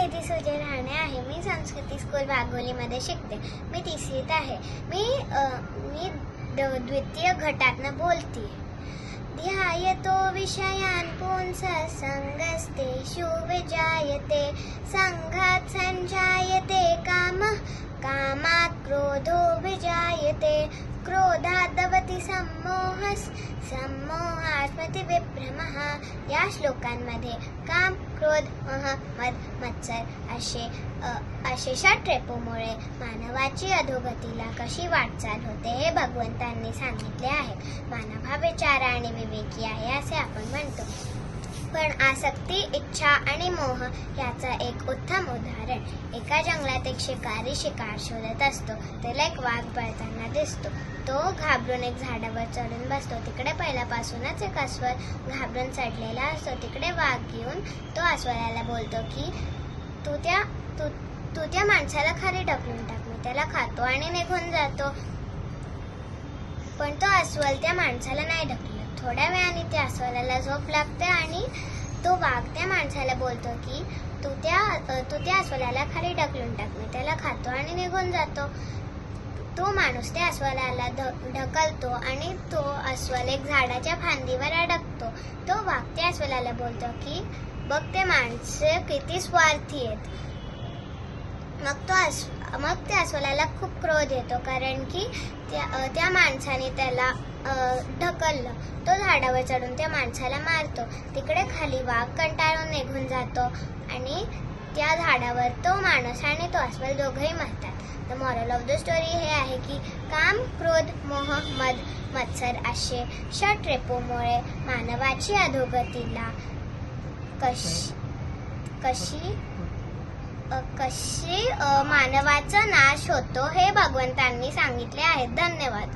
निधी सुजय राहणे आहे. मी संस्कृती स्कूल वाघोलीमध्ये शिकते. मी तिसरीत आहे. मी मी द- द्वितीय घटातनं बोलते ध्यायतो विषयान् पुंसः शुभ विजायते संघात संजायते काम. कामात क्रोधो विजायते. क्रोधादवती भवति संमोहास्मती सम्मोहात् विभ्रमः। या श्लोकांमध्ये काम क्रोध मह मद मत्सर असे अ, ट्रेपोमुळे मानवाची अधोगतीला कशी वाटचाल होते हे भगवंतांनी सांगितले आहे. मानव हा विचार आणि विवेकी आहे असे आपण म्हणतो. पण आसक्ती इच्छा आणि मोह याचा एक उत्तम उदाहरण. एका जंगलात एक शिकारी शिकार शोधत असतो. त्याला एक वाघ पळताना दिसतो. तो घाबरून एक झाडावर चढून बसतो. तिकडे पहिल्यापासूनच एक अस्वल घाबरून चढलेला असतो. तिकडे वाघ घेऊन तो अस्वलाला बोलतो की तू त्या तू तू त्या माणसाला खाली ढकलून टाक. मी त्याला खातो आणि निघून जातो. पण तो अस्वल त्या माणसाला नाही ढकलत. थोड्या वेळाने त्या अस्वलाला झोप लागते आणि तो वाघ त्या माणसाला बोलतो की तू त्या तू त्या अस्वलाला खाली ढकलून टाक मी त्याला खातो आणि निघून जातो. तो माणूस त्या अस्वलाला ढकलतो आणि तो अस्वल एक झाडाच्या फांदीवर अडकतो. तो वाघ त्या अस्वलाला बोलतो की बघ ते माणसे किती स्वार्थी आहेत. मग तो अस मग त्या अस्वलाला खूप क्रोध येतो कारण की त्या त्या माणसाने त्याला ढकललं. तो झाडावर चढून त्या माणसाला मारतो. तिकडे खाली वाघ कंटाळून निघून जातो आणि त्या झाडावर तो माणूस आणि तो अस्वल दोघंही मरतात. The moral of the story हे आहे की काम क्रोध मोह मद मत्सर असे षट रेपोमुळे मानवाची अधोगतीला कशी कशी कशी मानवाचा नाश होतो हे भगवंतांनी सांगितले आहे धन्यवाद.